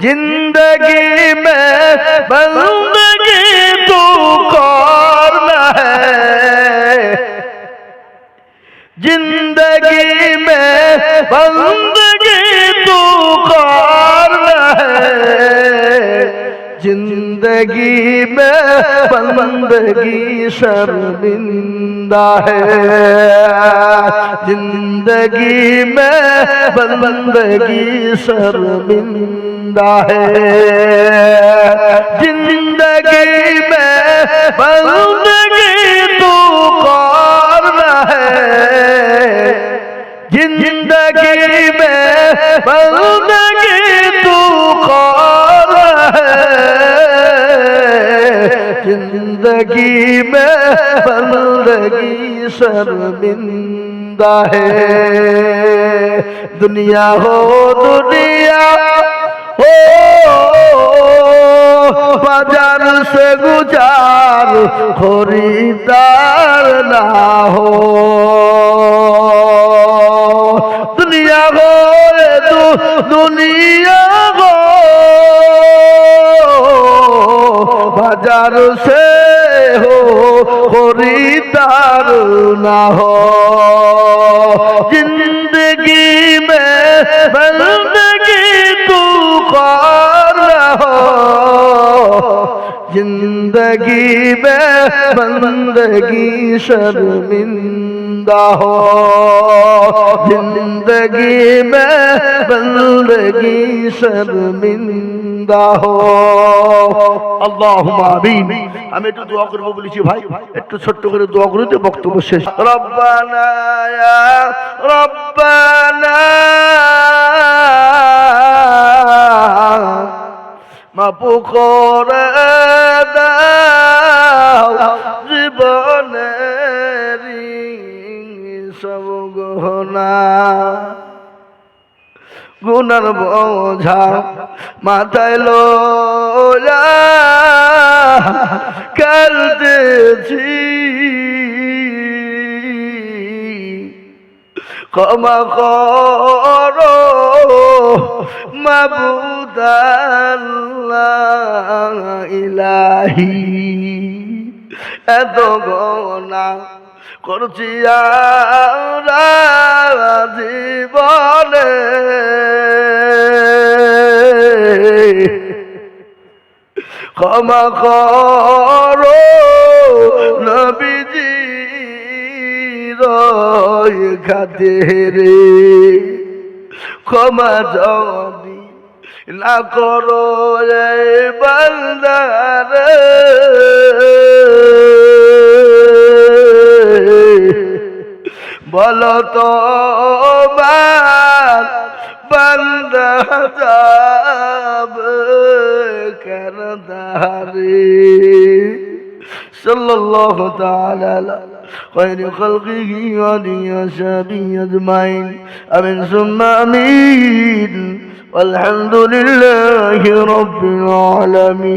زندگی میں بندگی تو کرنا ہے۔ زندگی میں بندگی تو کرنا ہے۔ زندگی میں بندگی شرمندہ ہے۔ زندگی میں بندگی شرمندہ शर्मिंदा है। ज़िंदगी में बंदगी तू करना है? ज़िंदगी में बंदगी तू करना है? ज़िंदगी में बंदगी शर्मिंदा है। दुनिया हो दुनिया हो बाजार से गुजार खरीदार ना हो दुनिया हो ये तू दुनिया हो बाजार से हो खरीदार ना हो जिंदगी में बंदगी जिंदगी में बंदगी शर्मिंदा हो जिंदगी में बंदगी शर्मिंदा हो আল্লাহ আমিন আমি একটু দোয়া করবো বলেছি ভাই একটু ছোট্ট করে দোয়া করে দিয়ে বক্তব্য শেষ রব্বানা ইয়া রব্বানা মাপু করে দাও জীবনের সব গহনা। গুনার বোঝা মাথায় লোলা কালতেছি ক্ষমা করো মাবুদাল্লাহ ইলাহি। এত গনা করছি জীবনে। ক্ষমা করো নবীজি রয় খাতেরে ক্ষমা যদি না করো এই বান্দারে। বলো তো বান্দা যাবে কেন দারে صلى الله تعالى على خير خلقه وعلي وصحبه أجمعين. أمين. ثم أمين. والحمد لله رب العالمين.